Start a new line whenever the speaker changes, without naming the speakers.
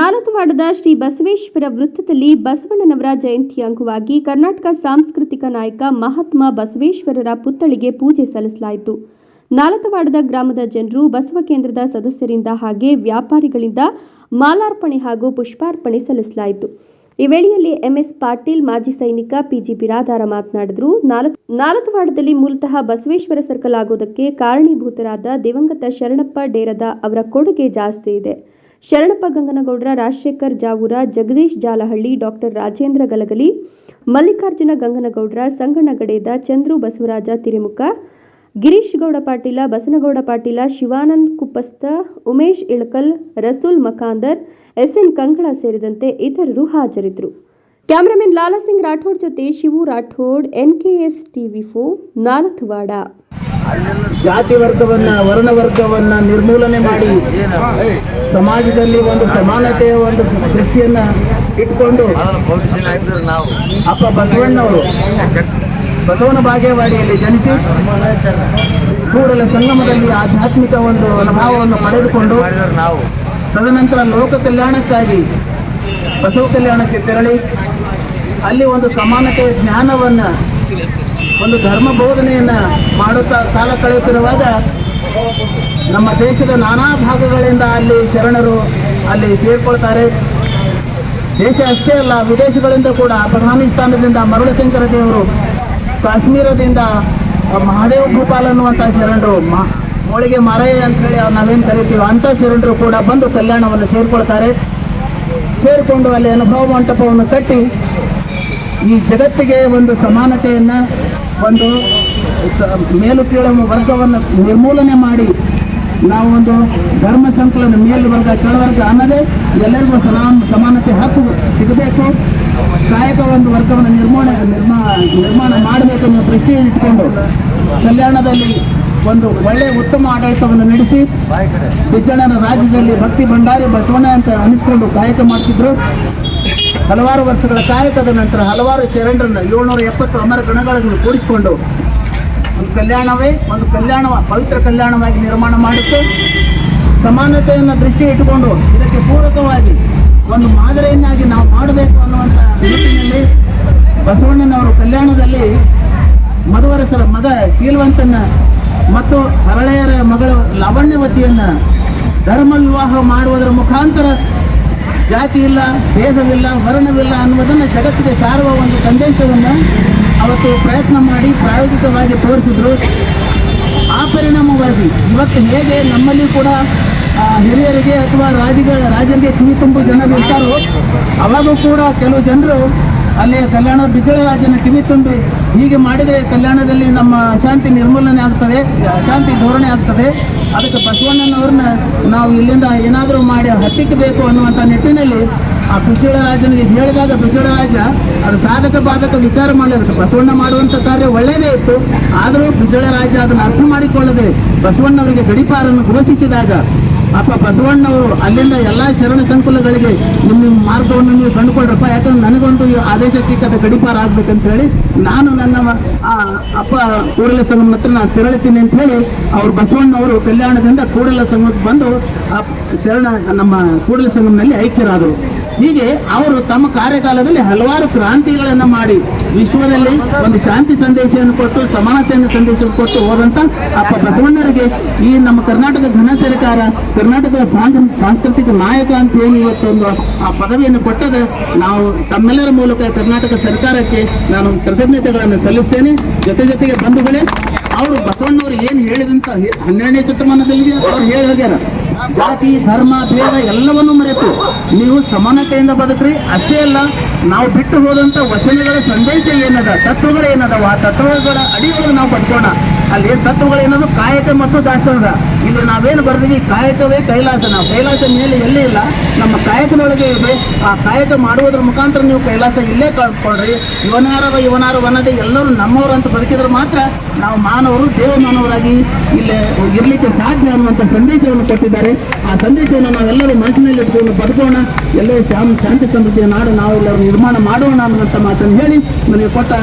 ನಾಲತವಾಡದ ಶ್ರೀ ಬಸವೇಶ್ವರ ವೃತ್ತದಲ್ಲಿ ಬಸವಣ್ಣನವರ ಜಯಂತಿ ಅಂಗವಾಗಿ ಕರ್ನಾಟಕ ಸಾಂಸ್ಕೃತಿಕ ನಾಯಕ ಮಹಾತ್ಮ ಬಸವೇಶ್ವರರ ಪುತ್ಥಳಿಗೆ ಪೂಜೆ ಸಲ್ಲಿಸಲಾಯಿತು. ನಾಲತವಾಡದ ಗ್ರಾಮದ ಜನರು ಬಸವ ಕೇಂದ್ರದ ಸದಸ್ಯರಿಂದ ಹಾಗೆ ವ್ಯಾಪಾರಿಗಳಿಂದ ಮಾಲಾರ್ಪಣೆ ಹಾಗೂ ಪುಷ್ಪಾರ್ಪಣೆ ಸಲ್ಲಿಸಲಾಯಿತು. ಈ ವೇಳೆಯಲ್ಲಿ ಎಂಎಸ್ ಪಾಟೀಲ್ ಮಾಜಿ ಸೈನಿಕ ಪಿಜಿ ಬಿರಾದಾರ ಮಾತನಾಡಿದರು. ನಾಲತ್ವಾಡದಲ್ಲಿ ಮೂಲತಃ ಬಸವೇಶ್ವರ ಸರ್ಕಲ್ ಆಗೋದಕ್ಕೆ ಕಾರಣೀಭೂತರಾದ ದಿವಂಗತ ಶರಣಪ್ಪ ಡೇರದ ಅವರ ಕೊಡುಗೆ ಜಾಸ್ತಿ ಇದೆ. Sharanappa Ganganagoudar Rajashekar Javoor, Jagadish Jalahalli, doctor Rajendra Galagali, Mallikarjuna Ganganagoudar Sanganna Gaded Chandru Basavaraja Tirimukha Girish Gowda Patil Basanagouda Patil Shivanand Kuppasta Umesh Ilkal Rasool Makandar S N Kankal ಸೇರಿದಂತೆ ಇತರರು ಹಾಜರಿದ್ದರು. Cameraman Lala Singh Rathod ಜೊತೆ Shivu Rathod N K S TV for Nalathwad
ಜಾತಿ ವರ್ಗವನ್ನ ವರ್ಣ ವರ್ಗವನ್ನ ನಿರ್ಮೂಲನೆ ಮಾಡಿ ಸಮಾಜದಲ್ಲಿ ಒಂದು ಸಮಾನತೆಯ ಒಂದು ದೃಷ್ಟಿಯನ್ನ ಇಟ್ಕೊಂಡು ಅಪ್ಪ ಬಸವಣ್ಣವರು ಬಸವನ ಬಾಗೇವಾಡಿಯಲ್ಲಿ ಜನಿಸಿ ಕೂಡಲೇ ಸಂಗಮದಲ್ಲಿ ಆಧ್ಯಾತ್ಮಿಕ ಒಂದು ಅನುಭವವನ್ನು ಪಡೆದುಕೊಂಡು ತದನಂತರ ಲೋಕ ಕಲ್ಯಾಣಕ್ಕಾಗಿ ಬಸವ ಕಲ್ಯಾಣಕ್ಕೆ ತೆರಳಿ ಅಲ್ಲಿ ಒಂದು ಸಮಾನತೆಯ ಜ್ಞಾನವನ್ನು ಒಂದು ಧರ್ಮ ಬೋಧನೆಯನ್ನು ಮಾಡುತ್ತಾ ಕಾಲ ಕಳೆಯುತ್ತಿರುವಾಗ ನಮ್ಮ ದೇಶದ ನಾನಾ ಭಾಗಗಳಿಂದ ಅಲ್ಲಿ ಶರಣರು ಅಲ್ಲಿ ಸೇರ್ಕೊಳ್ತಾರೆ. ದೇಶ ಅಷ್ಟೇ ಅಲ್ಲ ವಿದೇಶಗಳಿಂದ ಕೂಡ ಅಫ್ಘಾನಿಸ್ತಾನದಿಂದ ಮರುಳಶಂಕರ ದೇವರು ಕಾಶ್ಮೀರದಿಂದ ಮಹಾದೇವ ಭೂಪಾಲ್ ಅನ್ನುವಂಥ ಶರಣರು, ಮ ಹೋಳಿಗೆ ಅಂತ ಹೇಳಿ ನಾವೇನು ಕರಿತೀವಿ ಅಂಥ ಶರಣರು ಕೂಡ ಬಂದು ಕಲ್ಯಾಣವನ್ನು ಸೇರ್ಕೊಳ್ತಾರೆ. ಸೇರಿಕೊಂಡು ಅಲ್ಲಿ ಅನುಭವ ಮಂಟಪವನ್ನು ಕಟ್ಟಿ, ಈ ಜಗತ್ತಿಗೆ ಒಂದು ಸಮಾನತೆಯನ್ನು, ಒಂದು ಮೇಲು ಕೀಳು ವರ್ಗವನ್ನು ನಿರ್ಮೂಲನೆ ಮಾಡಿ ನಾವು ಒಂದು ಧರ್ಮ ಸಂಕಲನ ಮೇಲು ವರ್ಗ ಕೆಳವರ್ಗ ಅನ್ನದೆ ಎಲ್ಲರಿಗೂ ಸಮಾನ ಸಮಾನತೆ ಹಕ್ಕು ಸಿಗಬೇಕು. ಕಾಯಕ ಒಂದು ವರ್ಗವನ್ನು ನಿರ್ಮಾಣ, ನಿರ್ಮಾ, ನಿರ್ಮಾಣ ಮಾಡಬೇಕು ಅನ್ನೋ ದೃಷ್ಟಿಯನ್ನು ಇಟ್ಕೊಂಡು ಕಲ್ಯಾಣದಲ್ಲಿ ಒಂದು ಒಳ್ಳೆಯ ಉತ್ತಮ ಆಡಳಿತವನ್ನು ನಡೆಸಿ ಬಿಜ್ಜಣ್ಣನ ರಾಜ್ಯದಲ್ಲಿ ಭಕ್ತಿ ಭಂಡಾರಿ ಬಸವಣ್ಣ ಅಂತ ಅನಿಸ್ಕೊಂಡು ಕಾಯಕ ಮಾಡ್ತಿದ್ರು. ಹಲವಾರು ವರ್ಷಗಳ ಕಾಯಕದ ನಂತರ ಹಲವಾರು ಶರಣರನ್ನು ಏಳ್ನೂರ ಎಪ್ಪತ್ತು ಅಮರ ಗಣಗಳನ್ನು ಕೂಡಿಸಿಕೊಂಡು ಒಂದು ಕಲ್ಯಾಣವೇ, ಒಂದು ಕಲ್ಯಾಣ ಪವಿತ್ರ ಕಲ್ಯಾಣವಾಗಿ ನಿರ್ಮಾಣ ಮಾಡುತ್ತೆ ಸಮಾನತೆಯನ್ನು ದೃಷ್ಟಿ ಇಟ್ಟುಕೊಂಡು ಇದಕ್ಕೆ ಪೂರಕವಾಗಿ ಒಂದು ಮಾದರಿಯನ್ನಾಗಿ ನಾವು ಮಾಡಬೇಕು ಅನ್ನುವಂಥ ನಿಟ್ಟಿನಲ್ಲಿ ಬಸವಣ್ಣನವರು ಕಲ್ಯಾಣದಲ್ಲಿ ಮಧುವರಸರ ಮಗ ಶೀಲವಂತನ ಮತ್ತು ಹರಳೆಯರ ಮಗಳು ಲಾವಣ್ಯವತಿಯನ್ನು ಧರ್ಮ ವಿವಾಹ ಮಾಡುವುದರ ಮುಖಾಂತರ ಜಾತಿ ಇಲ್ಲ ಭೇದವಿಲ್ಲ ವರ್ಣವಿಲ್ಲ ಅನ್ನುವುದನ್ನು ಜಗತ್ತಿಗೆ ಸಾರುವ ಒಂದು ಸಂದೇಶವನ್ನು ಅವತ್ತು ಪ್ರಯತ್ನ ಮಾಡಿ ಪ್ರಾಯೋಗಿಕವಾಗಿ ತೋರಿಸಿದ್ರು. ಆ ಪರಿಣಾಮವಾಗಿ ಇವತ್ತು ಹೇಗೆ ನಮ್ಮಲ್ಲಿ ಕೂಡ ಹಿರಿಯರಿಗೆ ಅಥವಾ ರಾಜಿಗ ರಾಜರಿಗೆ ಕಿವಿ ತುಂಬು ಜನರು ಇರ್ತಾರೋ, ಅವಾಗೂ ಕೂಡ ಕೆಲವು ಜನರು ಅಲ್ಲಿ ಕಲ್ಯಾಣ ಬಿಜಯರಾಜನ ಕಿವಿ ತುಂಬಿ ಹೀಗೆ ಮಾಡಿದರೆ ಕಲ್ಯಾಣದಲ್ಲಿ ನಮ್ಮ ಅಶಾಂತಿ ನಿರ್ಮೂಲನೆ ಆಗ್ತದೆ, ಅಶಾಂತಿ ಧೋರಣೆ ಆಗ್ತದೆ. ಅದಕ್ಕೆ ಬಸವಣ್ಣನವ್ರನ್ನ ನಾವು ಇಲ್ಲಿಂದ ಏನಾದರೂ ಮಾಡಿ ಹತ್ತಿಕ್ಕಬೇಕು ಅನ್ನುವಂಥ ನಿಟ್ಟಿನಲ್ಲಿ ಆ ರಾಜನಿಗೆ ಹೇಳಿದಾಗ ರಾಜ ಅದು ಸಾಧಕ ಬಾಧಕ ವಿಚಾರ ಮಾಡಿರುತ್ತೆ ಬಸವಣ್ಣ ಮಾಡುವಂಥ ಕಾರ್ಯ ಒಳ್ಳೆಯದೇ ಇತ್ತು. ಆದರೂ ರಾಜ ಅದನ್ನು ಅರ್ಥ ಮಾಡಿಕೊಳ್ಳದೆ ಬಸವಣ್ಣವರಿಗೆ ಗಡಿಪಾರನ್ನು ಘೋಷಿಸಿದಾಗ ಅಪ್ಪ ಬಸವಣ್ಣವರು ಅಲ್ಲಿಂದ ಎಲ್ಲ ಶರಣ ಸಂಕುಲಗಳಿಗೆ ನಿಮ್ಮ ನಿಮ್ಮ ಮಾರ್ಗವನ್ನು ನೀವು ಕಂಡುಕೊಳ್ರಪ್ಪ. ಯಾಕಂದ್ರೆ ನನಗೊಂದು ಆದೇಶ ಸಿಕ್ಕದ ಗಡಿಪಾರ ಆಗ್ಬೇಕಂತ ಹೇಳಿ ನಾನು ನನ್ನ ಅಪ್ಪ ಕೂಡಲ ಸಂಗಮ ಹತ್ರ ನಾನು ತೆರಳುತ್ತೀನಿ ಅಂತ ಹೇಳಿ ಅವ್ರು ಬಸವಣ್ಣವರು ಕಲ್ಯಾಣದಿಂದ ಕೂಡಲ ಸಂಘಕ್ಕೆ ಬಂದು ಶರಣ ನಮ್ಮ ಕೂಡಲ ಸಂಗಮನಲ್ಲಿ ಐಕ್ಯರಾದರು. ಹೀಗೆ ಅವರು ತಮ್ಮ ಕಾರ್ಯಕಾಲದಲ್ಲಿ ಹಲವಾರು ಕ್ರಾಂತಿಗಳನ್ನು ಮಾಡಿ ವಿಶ್ವದಲ್ಲಿ ಒಂದು ಶಾಂತಿ ಸಂದೇಶವನ್ನು ಕೊಟ್ಟು, ಸಮಾನತೆಯನ್ನು ಸಂದೇಶವನ್ನು ಕೊಟ್ಟು ಹೋದಂತ ಅಪ್ಪ ಬಸವಣ್ಣರಿಗೆ ಈ ನಮ್ಮ ಕರ್ನಾಟಕ ಘನ ಸರ್ಕಾರ ಕರ್ನಾಟಕದ ಸಾಂಸ್ಕೃತಿಕ ನಾಯಕ ಅಂತ ಹೇಳಿ ಇವತ್ತೊಂದು ಆ ಪದವಿಯನ್ನು ಕೊಟ್ಟದ, ನಾವು ತಮ್ಮೆಲ್ಲರ ಮೂಲಕ ಕರ್ನಾಟಕ ಸರ್ಕಾರಕ್ಕೆ ನಾನು ಕೃತಜ್ಞತೆಗಳನ್ನು ಸಲ್ಲಿಸ್ತೇನೆ. ಜೊತೆ ಜೊತೆಗೆ ಬಂಧುಗಳೇ, ಅವರು ಬಸವಣ್ಣವರು ಏನು ಹೇಳಿದಂತ ಹನ್ನೆರಡನೇ ಶತಮಾನದಲ್ಲಿ ಅವ್ರು ಹೇಳಿ ಹೋಗ್ಯಾರ ಜಾತಿ, ಧರ್ಮ, ಭೇದ ಎಲ್ಲವನ್ನೂ ಮರೆತು ನೀವು ಸಮಾನತೆಯಿಂದ ಬದುಕ್ರಿ. ಅಷ್ಟೇ ಅಲ್ಲ, ನಾವು ಬಿಟ್ಟು ಹೋದಂಥ ವಚನಗಳ ಸಂದೇಶ ಏನದ ತತ್ವಗಳು ಏನದವ ಆ ತತ್ವಗಳ ಅಡಿಗಳು ನಾವು ಪಡ್ಕೋಣ ಅಲ್ಲಿ ತತ್ವಗಳು ಏನದು ಕಾಯಕ ಮತ್ತು ದಾಸೋಹ. ಇಲ್ಲಿ ನಾವೇನು ಬರ್ದೀವಿ? ಕಾಯಕವೇ ಕೈಲಾಸ. ನಾವು ಕೈಲಾಸ ಮೇಲೆ ಎಲ್ಲಿ ಇಲ್ಲ? ನಮ್ಮ ಕಾಯಕದೊಳಗೆ ಇದೆ. ಆ ಕಾಯಕ ಮಾಡುವುದರ ಮುಖಾಂತರ ನೀವು ಕೈಲಾಸ ಇಲ್ಲೇ ಕಳ್ಕೊಳ್ರಿ. ಯುವನಾರವ ಯುವನಾರವ ಅನ್ನೋದೇ ಎಲ್ಲರೂ ನಮ್ಮವರು ಅಂತ ಬದುಕಿದ್ರೆ ಮಾತ್ರ ನಾವು ಮಾನವರು, ದೇವ ಮಾನವರಾಗಿ ಇಲ್ಲಿ ಇರಲಿಕ್ಕೆ ಸಾಧ್ಯ ಅನ್ನುವಂಥ ಸಂದೇಶವನ್ನು ಕೊಟ್ಟಿದ್ದಾರೆ. ಆ ಸಂದೇಶವನ್ನು ನಾವೆಲ್ಲರೂ ಮನಸ್ಸಿನಲ್ಲಿ ಇಟ್ಕೊಂಡು ಬದುಕೋಣ. ಎಲ್ಲರೂ ಶಾಂತಿ ಸಮೃದ್ಧಿಯ ನಾಡು, ನಾವೆಲ್ಲರೂ ನಿರ್ಮಾಣ ಮಾಡೋಣ ಅನ್ನುವಂಥ ಮಾತನ್ನು ಹೇಳಿ ನನಗೆ ಕೊಟ್ಟ